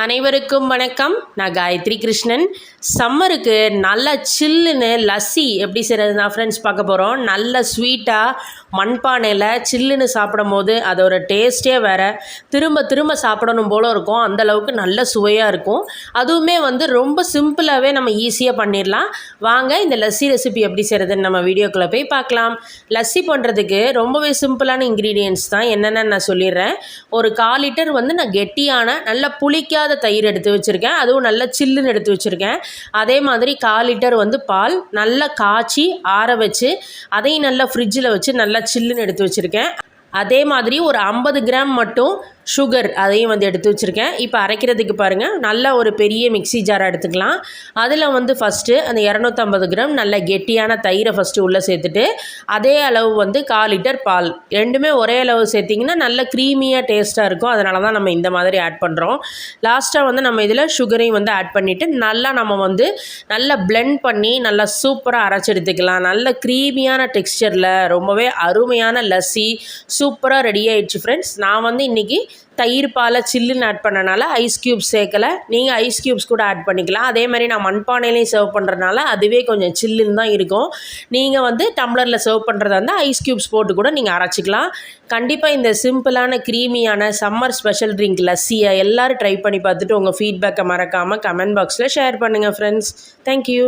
அனைவருக்கும் வணக்கம். நான் காயத்ரி கிருஷ்ணன். சம்மருக்கு நல்ல சில்லுன்னு லஸ்ஸி எப்படி செய்கிறது ஃப்ரெண்ட்ஸ் பார்க்க போகிறோம் நல்ல ஸ்வீட்டாக மண்பானையில் சில்லுன்னு சாப்பிடும் போது அதோட டேஸ்ட்டே வேறு. திரும்ப திரும்ப சாப்பிடணும் போல இருக்கும். அந்த அளவுக்கு நல்ல சுவையாக இருக்கும். அதுவுமே வந்து ரொம்ப சிம்பிளாகவே நம்ம ஈஸியாக பண்ணிடலாம். வாங்க இந்த லஸ்ஸி ரெசிபி எப்படி செய்கிறதுன்னு நம்ம வீடியோக்குள்ளே போய் பார்க்கலாம். லஸ்ஸி பண்ணுறதுக்கு ரொம்பவே சிம்பிளான இன்க்ரீடியன்ட்ஸ் தான். என்னென்னு நான் சொல்லிடுறேன். ஒரு கால் லிட்டர் வந்து நான் கெட்டியான நல்ல புளிக்காத தயிர் எடுத்து வச்சுருக்கேன். அதுவும் நல்ல சில்லுன்னு எடுத்து வச்சுருக்கேன். அதே மாதிரி கால் லிட்டர் வந்து பால் நல்லா காய்ச்சி ஆற வச்சு அதையும் நல்லா ஃப்ரிட்ஜில் வச்சு நல்லா சில்லுன்னு எடுத்து வச்சுருக்கேன். அதே மாதிரி ஒரு ஐம்பது கிராம் மட்டும் சுகர் அதையும் வந்து எடுத்து வச்சுருக்கேன். இப்போ அரைக்கிறதுக்கு பாருங்கள் நல்லா ஒரு பெரிய மிக்ஸி ஜாரை எடுத்துக்கலாம். அதில் வந்து ஃபஸ்ட்டு அந்த இரநூத்தம்பது கிராம் நல்ல கெட்டியான தயிரை ஃபஸ்ட்டு உள்ளே சேர்த்துட்டு அதே அளவு வந்து கால் லிட்டர் பால். ரெண்டுமே ஒரே அளவு சேர்த்திங்கன்னா நல்ல க்ரீமியாக டேஸ்ட்டாக இருக்கும். அதனால தான் நம்ம இந்த மாதிரி ஆட் பண்ணுறோம் லாஸ்ட்டாக வந்து நம்ம இதில் சுகரையும் வந்து ஆட் பண்ணிவிட்டு நல்லா நம்ம வந்து நல்லா பிளெண்ட் பண்ணி நல்லா சூப்பராக அரைச்சி எடுத்துக்கலாம். நல்ல க்ரீமியான டெக்ஸ்சரில் ரொம்பவே அருமையான லஸ்ஸி சூப்பராக ரெடி ஆயிடுச்சு ஃப்ரெண்ட்ஸ் நான் வந்து இன்றைக்கி தயிர் பாலை சில்லுன்னு ஆட் பண்ணனால ஐஸ் க்யூப்ஸ் சேர்க்கலை. நீங்கள் ஐஸ் க்யூப்ஸ் கூட ஆட் பண்ணிக்கலாம். அதே மாதிரி நான் மண்பானையிலையும் சர்வ் பண்ணுறதுனால அதுவே கொஞ்சம் சில்லுன்னு தான் இருக்கும். நீங்கள் வந்து டம்ளரில் சர்வ் பண்ணுறதா இருந்தால் ஐஸ் க்யூப்ஸ் போட்டு கூட நீங்கள் அரைச்சிக்கலாம். கண்டிப்பாக இந்த சிம்பிளான க்ரீமியான சம்மர் ஸ்பெஷல் ட்ரிங்க் லஸ்ஸியை எல்லோரும் ட்ரை பண்ணி பார்த்துட்டு உங்கள் ஃபீட்பேக்கை மறக்காமல் கமெண்ட் பாக்ஸில் ஷேர் பண்ணுங்கள் ஃப்ரெண்ட்ஸ் தேங்க்யூ